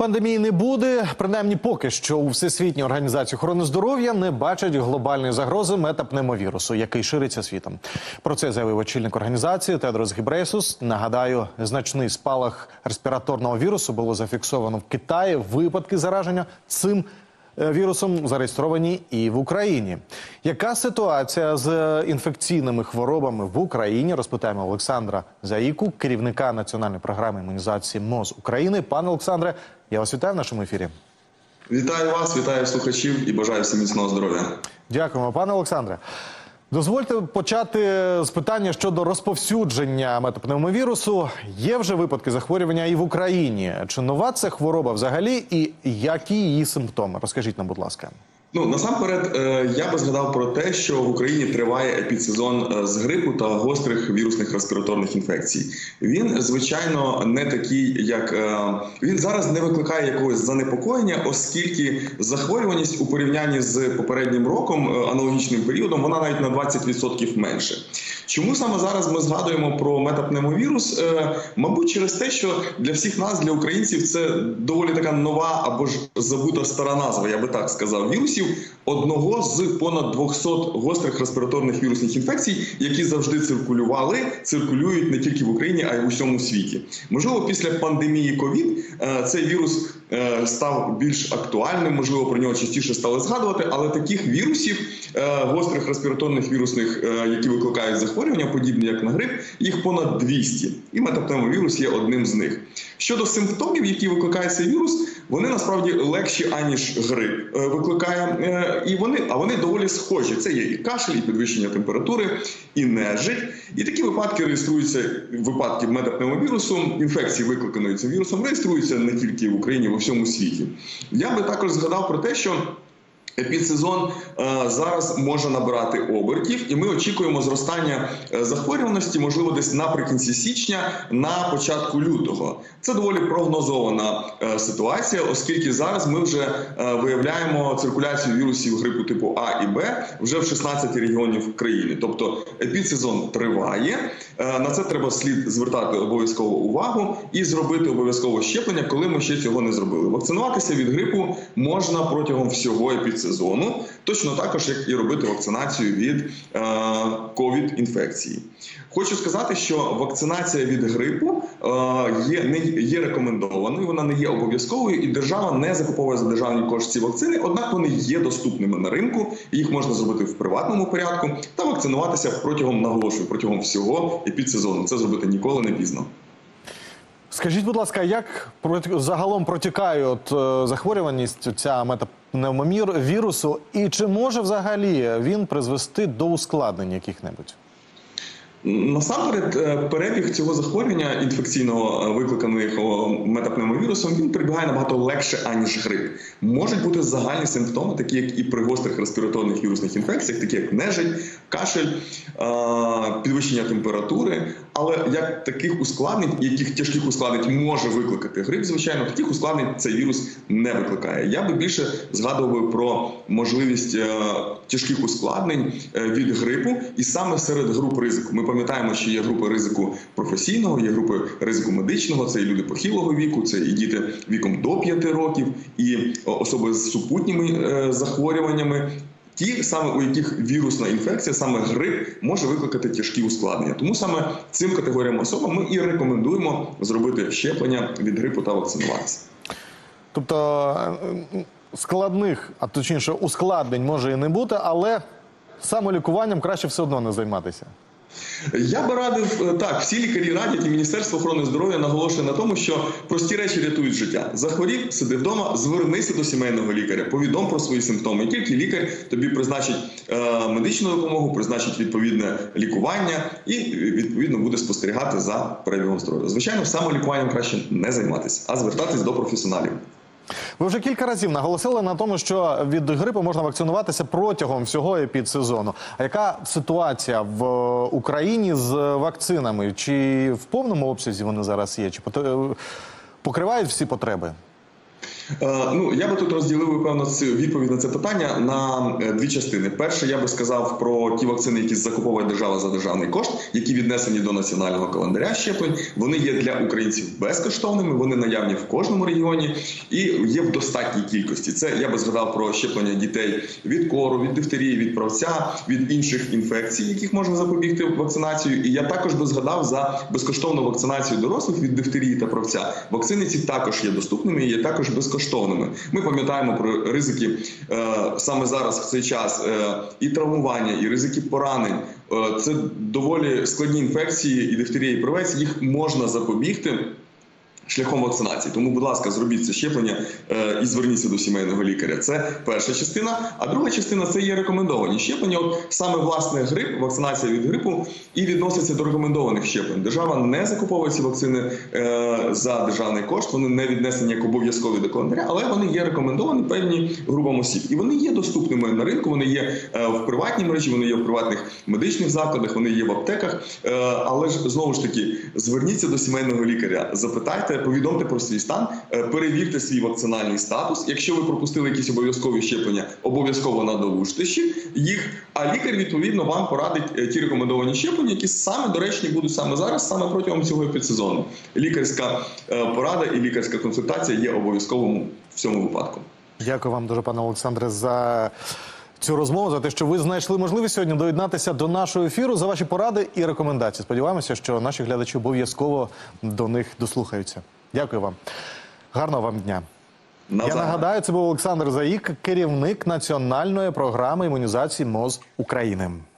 Пандемії не буде. Принаймні, поки що у Всесвітній організації охорони здоров'я не бачать глобальної загрози метапневмовірусу, який шириться світом. Про це заявив очільник організації Тедрос Гібрейсус. Нагадаю, значний спалах респіраторного вірусу було зафіксовано в Китаї. Випадки зараження цим вірусом зареєстровані і в Україні. Яка ситуація з інфекційними хворобами в Україні? Розпитаємо Олександра Заїку, керівника національної програми імунізації МОЗ України. Пане Олександре, я вас вітаю в нашому ефірі. Вітаю вас, вітаю слухачів і бажаю всім міцного здоров'я. Дякуємо, пане Олександре. Дозвольте почати з питання щодо розповсюдження метапневмовірусу. Є вже випадки захворювання і в Україні. Чи нова це хвороба взагалі, і які її симптоми? Розкажіть нам, будь ласка. Ну насамперед, е, я би згадав про те, що в Україні триває епідсезон е, з грипу та гострих вірусних респіраторних інфекцій. Він звичайно не такий, як е, він зараз не викликає якогось занепокоєння, оскільки захворюваність у порівнянні з попереднім роком, аналогічним періодом, вона навіть на 20% менше. Чому саме зараз ми згадуємо про метапневмовірус? Е, Мабуть, через те, що для всіх нас, для українців, це доволі така нова або ж забута стара назва, я би так сказав, вірусів одного з понад 200 гострих респіраторних вірусних інфекцій, які завжди циркулювали, циркулюють не тільки в Україні, а й в усьому світі. Можливо, після пандемії ковід е, цей вірус е, став більш актуальним. Можливо, про нього частіше стали згадувати, але таких вірусів е, гострих респіраторних вірусних, які викликають захворювання, подібні як на грип, їх понад 200. І метапневмовірус є одним з них. Щодо симптомів, які викликає цей вірус, вони насправді легші аніж грип викликає, і вони а вони доволі схожі. Це є і кашель, і підвищення температури, і нежить. І такі випадки реєструються випадки метапневмовірусу. Інфекції викликаної цим вірусом реєструються не тільки в Україні, а в всьому світі. Я би також згадав про те, що. Епідсезон е, зараз може набирати обертів, і ми очікуємо зростання е, захворюваності, можливо, десь наприкінці січня, на початку лютого. Це доволі прогнозована е, ситуація, оскільки зараз ми вже виявляємо циркуляцію вірусів грипу типу А і Б вже в 16 регіонів країни. Тобто епідсезон триває. Е, На це треба слід звертати обов'язково увагу і зробити обов'язково щеплення, коли ми ще цього не зробили. Вакцинуватися від грипу можна протягом всього епідсезону сезону, точно також як і робити вакцинацію від е, ковід-інфекції. Хочу сказати, що вакцинація від грипу е, є не є рекомендованою, вона не є обов'язковою, і держава не закуповує за державні кошти ці вакцини. Однак вони є доступними на ринку, їх можна зробити в приватному порядку та вакцинуватися протягом наголошую протягом всього епідсезону. Це зробити ніколи не пізно. Скажіть, будь ласка, як загалом протікає от, е, захворюваність ця метапневмомір вірусу, і чи може взагалі він призвести до ускладнень яких-небудь? Насамперед, е, перебіг цього захворювання інфекційного е, викликаного метапневмовірусом він перебігає набагато легше аніж грип. Можуть бути загальні симптоми, такі як і при гострих респіраторних вірусних інфекціях, такі як нежить, кашель, е, підвищення температури. Але як таких ускладнень, яких тяжких ускладнень може викликати грип, звичайно, таких ускладнень цей вірус не викликає. Я би більше згадував про можливість е, тяжких ускладнень е, від грипу, і саме серед груп ризику. Ми пам'ятаємо, що є групи ризику професійного, є групи ризику медичного. Це і люди похилого віку, це і діти віком до 5 років, і особи з супутніми е, захворюваннями. Ті саме у яких вірусна інфекція, саме грип, може викликати тяжкі ускладнення. Тому саме цим категоріям особам ми і рекомендуємо зробити щеплення від грипу та вакцинуватися. Тобто е, складних, а точніше, ускладнень може і не бути, але самолікуванням краще все одно не займатися. Я би радив е, так, всі лікарі радять, і Міністерство охорони здоров'я наголошує на тому, що прості речі рятують життя. Захворів, сиди вдома, звернися до сімейного лікаря, повідом про свої симптоми. І тільки лікар тобі призначить е, медичну допомогу, призначить відповідне лікування і відповідно буде спостерігати за перебігом здоров'я. Звичайно, самолікуванням краще не займатися, а звертатись до професіоналів. Ви вже кілька разів наголосили на тому, що від грипу можна вакцинуватися протягом всього епідсезону. А яка ситуація в Україні з вакцинами? Чи в повному обсязі вони зараз є? Чи пот- покривають всі потреби? Е, Ну, я би тут розділив певно відповідь на це питання на е, дві частини. Перше, я би сказав про ті вакцини, які закуповує держава за державний кошт, які віднесені до національного календаря щеплень. Вони є для українців безкоштовними, вони наявні в кожному регіоні і є в достатній кількості. Це я би згадав про щеплення дітей від кору, від дифтерії, від правця, від інших інфекцій, яких можна запобігти вакцинацією. І я також би згадав за безкоштовну вакцинацію дорослих від дифтерії та правця. Вакцини ці також є доступними і є також безкоштовними. Ми пам'ятаємо про ризики е, саме зараз в цей час е, і травмування, і ризики поранень. Е, це доволі складні інфекції, і дифтерія, і правець їх можна запобігти. Шляхом вакцинації, тому, будь ласка, зробіть це щеплення е, і зверніться до сімейного лікаря. Це перша частина. А друга частина це є рекомендовані щеплення. От саме власне грип, вакцинація від грипу і відноситься до рекомендованих щеплень. Держава не закуповує ці вакцини е, за державний кошт. Вони не віднесені як обов'язкові до календаря, але вони є рекомендовані певні групам осіб, і вони є доступними на ринку. Вони є е, в приватній мережі, вони є в приватних медичних закладах, вони є в аптеках. Але ж знову ж таки зверніться до сімейного лікаря, запитайте, повідомте про свій стан, е, перевірте свій вакцинальний статус. Якщо ви пропустили якісь обов'язкові щеплення, обов'язково надолужте їх. А лікар відповідно вам порадить е, ті рекомендовані щеплення, які саме доречні будуть саме зараз, саме протягом цього підсезону. Лікарська е, порада і лікарська консультація є обов'язковим в цьому випадку. Дякую вам дуже, пане Олександре, за цю розмову, за те, що ви знайшли можливість сьогодні доєднатися до нашого ефіру за ваші поради і рекомендації. Сподіваємося, що наші глядачі обов'язково до них дослухаються. Дякую вам. Гарного вам дня. Я нагадаю, це був Олександр Заїк, керівник національної програми імунізації МОЗ України.